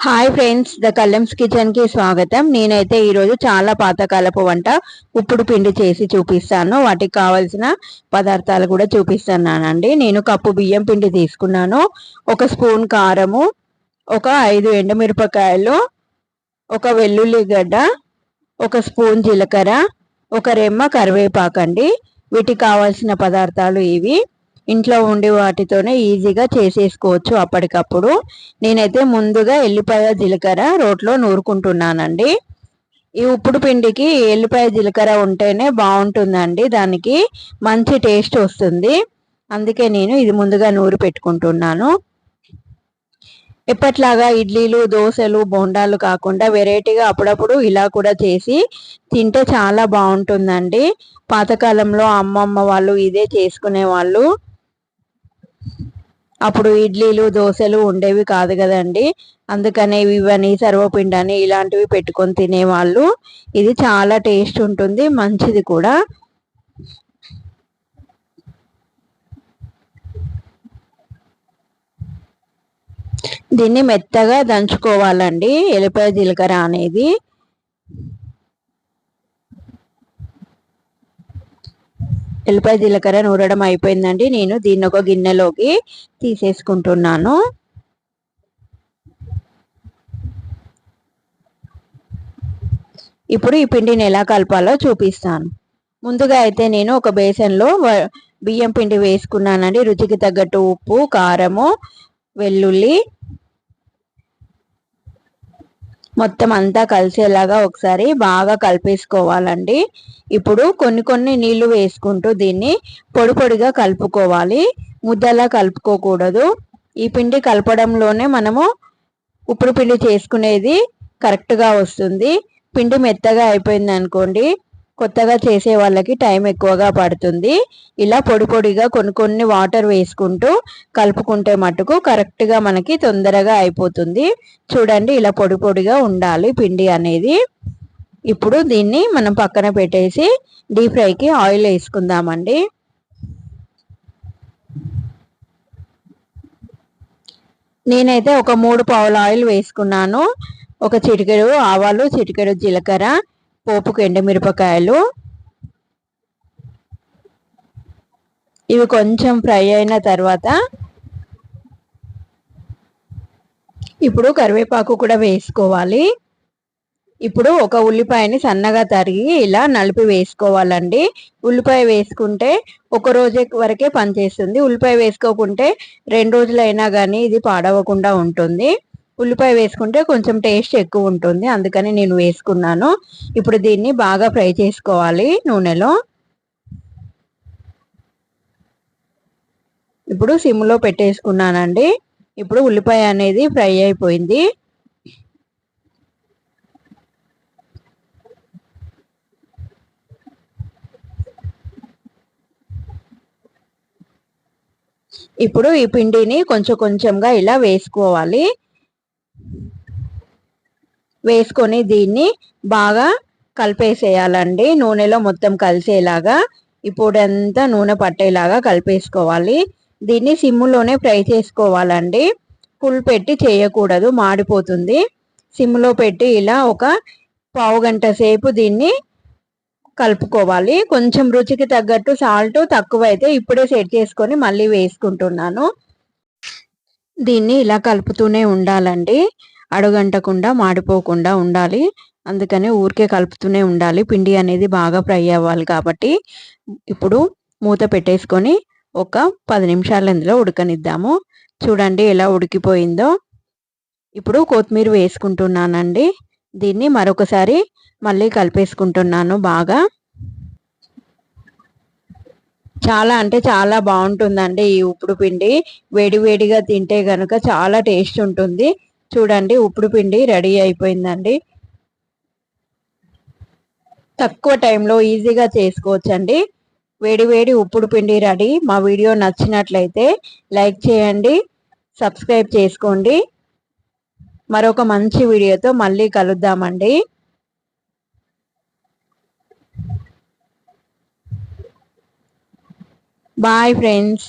Hi friends the కల్లెమ్స్ కిచెన్కి స్వాగతం. నేనైతే ఈరోజు చాలా పాతకాలపు వంట ఉప్పుడు పిండి చేసి చూపిస్తాను. వాటికి కావలసిన పదార్థాలు కూడా చూపిస్తున్నానండి. నేను కప్పు బియ్యం పిండి తీసుకున్నాను. ఒక స్పూన్ కారము ఒక ఐదు ఎండుమిరపకాయలు ఒక వెల్లుల్లి గడ్డ ఒక స్పూన్ జీలకర్ర ఒక రెమ్మ కరివేపాకండి. వీటికి కావాల్సిన పదార్థాలు ఇవి. ఇంట్లో ఉండే వాటితోనే ఈజీగా చేసేసుకోవచ్చు అప్పటికప్పుడు. నేనైతే ముందుగా ఎల్లిపాయ జీలకర్ర రోట్లో నూరుకుంటున్నానండి. ఈ ఉప్పుడు పిండికి ఎల్లిపాయ జీలకర్ర ఉంటేనే బాగుంటుందండి. దానికి మంచి టేస్ట్ వస్తుంది. అందుకే నేను ఇది ముందుగా నూరు పెట్టుకుంటున్నాను. ఎప్పట్లాగా ఇడ్లీలు దోశలు బోండాలు కాకుండా వెరైటీగా అప్పుడప్పుడు ఇలా కూడా చేసి తింటే చాలా బాగుంటుందండి. పాతకాలంలో అమ్మమ్మ వాళ్ళు ఇదే చేసుకునే వాళ్ళు అప్పుడు ఇడ్లీలు దోశలు ఉండేవి కాదు కదండి. అందుకనే ఇవని సర్వపిండని ఇలాంటివి పెట్టుకొని తినేవాళ్ళు. ఇది చాలా టేస్ట్ ఉంటుంది మంచిది కూడా. దీన్ని మెత్తగా దంచుకోవాలండి ఎల్లిపాయ జీలకర్ర అనేది. ఎల్లిపాయ జీలకర్ర నూరడం అయిపోయిందండి. నేను దీన్ని ఒక గిన్నెలోకి తీసేసుకుంటున్నాను. ఇప్పుడు ఈ పిండిని ఎలా కలపాలో చూపిస్తాను. ముందుగా అయితే నేను ఒక బేసన్లో బియ్యం పిండి వేసుకున్నానండి. రుచికి తగ్గట్టు ఉప్పు కారము వెల్లుల్లి మొత్తం అంతా కలిసేలాగా ఒకసారి బాగా కలిపేసుకోవాలండి. ఇప్పుడు కొన్ని కొన్ని నీళ్ళు వేసుకుంటూ దీన్ని పొడి పొడిగా కలుపుకోవాలి. ముద్దలా కలుపుకోకూడదు. ఈ పిండి కలపడంలోనే మనము ఉప్పుడు పిండి చేసుకునేది కరెక్ట్గా వస్తుంది. పిండి మెత్తగా అయిపోయింది అనుకోండి కొత్తగా చేసే వాళ్ళకి టైం ఎక్కువగా పడుతుంది. ఇలా పొడి పొడిగా కొన్ని కొన్ని వాటర్ వేసుకుంటూ కలుపుకుంటే మటుకు కరెక్ట్గా మనకి తొందరగా అయిపోతుంది. చూడండి ఇలా పొడి పొడిగా ఉండాలి పిండి అనేది. ఇప్పుడు దీన్ని మనం పక్కన పెట్టేసి డీప్ ఫ్రైకి ఆయిల్ వేసుకుందామండి. నేనైతే ఒక మూడు పావుల ఆయిల్ వేసుకున్నాను. ఒక చిటికెడు ఆవాలు చిటికెడు జీలకర్ర పోపుకు ఎండుమిరపకాయలు. ఇవి కొంచెం ఫ్రై అయిన తర్వాత ఇప్పుడు కరివేపాకు కూడా వేసుకోవాలి. ఇప్పుడు ఒక ఉల్లిపాయని సన్నగా తరిగి ఇలా నలిపి వేసుకోవాలండి. ఉల్లిపాయ వేసుకుంటే ఒక రోజు వరకే పనిచేస్తుంది. ఉల్లిపాయ వేసుకోకుంటే రెండు రోజులైనా కానీ ఇది పాడవకుండా ఉంటుంది. ఉల్లిపాయ వేసుకుంటే కొంచెం టేస్ట్ ఎక్కువ ఉంటుంది. అందుకని నేను వేసుకున్నాను. ఇప్పుడు దీన్ని బాగా ఫ్రై చేసుకోవాలి నూనెలో. ఇప్పుడు సిమ్లో పెట్టేసుకున్నానండి. ఇప్పుడు ఉల్లిపాయ అనేది ఫ్రై అయిపోయింది. ఇప్పుడు ఈ పిండిని కొంచెం కొంచెంగా ఇలా వేసుకోవాలి. వేసుకొని దీన్ని బాగా కలిపేసేయాలండి. నూనెలో మొత్తం కలిసేలాగా ఇప్పుడంతా నూనె పట్టేలాగా కలిపేసుకోవాలి. దీన్ని సిమ్లోనే ఫ్రై చేసుకోవాలండి. ఫుల్ పెట్టి చేయకూడదు మాడిపోతుంది. సిమ్లో పెట్టి ఇలా ఒక పావు గంట సేపు దీన్ని కలుపుకోవాలి. కొంచెం రుచికి తగ్గట్టు సాల్ట్ తక్కువ అయితే ఇప్పుడే సెట్ చేసుకొని మళ్ళీ వేసుకుంటున్నాను. దీన్ని ఇలా కలుపుతూనే ఉండాలండి. అడుగంటకుండా మాడిపోకుండా ఉండాలి. అందుకనే ఊరికే కలుపుతూనే ఉండాలి. పిండి అనేది బాగా ఫ్రై అవ్వాలి కాబట్టి. ఇప్పుడు మూత పెట్టేసుకొని ఒక పది నిమిషాలు ఇందులో ఉడకనిద్దాము. చూడండి ఎలా ఉడికిపోయిందో. ఇప్పుడు కొత్తిమీర వేసుకుంటున్నానండి. దీన్ని మరొకసారి మళ్ళీ కలిపేసుకుంటున్నాను బాగా. చాలా అంటే చాలా బాగుంటుందండి ఈ ఉప్పుడు పిండి. వేడివేడిగా తింటే కనుక చాలా టేస్ట్ ఉంటుంది. చూడండి ఉప్పుడు పిండి రెడీ అయిపోయిందండి. తక్కువ టైంలో ఈజీగా చేసుకోవచ్చండి. వేడివేడి ఉప్పుడు పిండి రెడీ. మా వీడియో నచ్చినట్లయితే లైక్ చేయండి సబ్స్క్రైబ్ చేసుకోండి. మరొక మంచి వీడియోతో మళ్ళీ కలుద్దామండి. Bye friends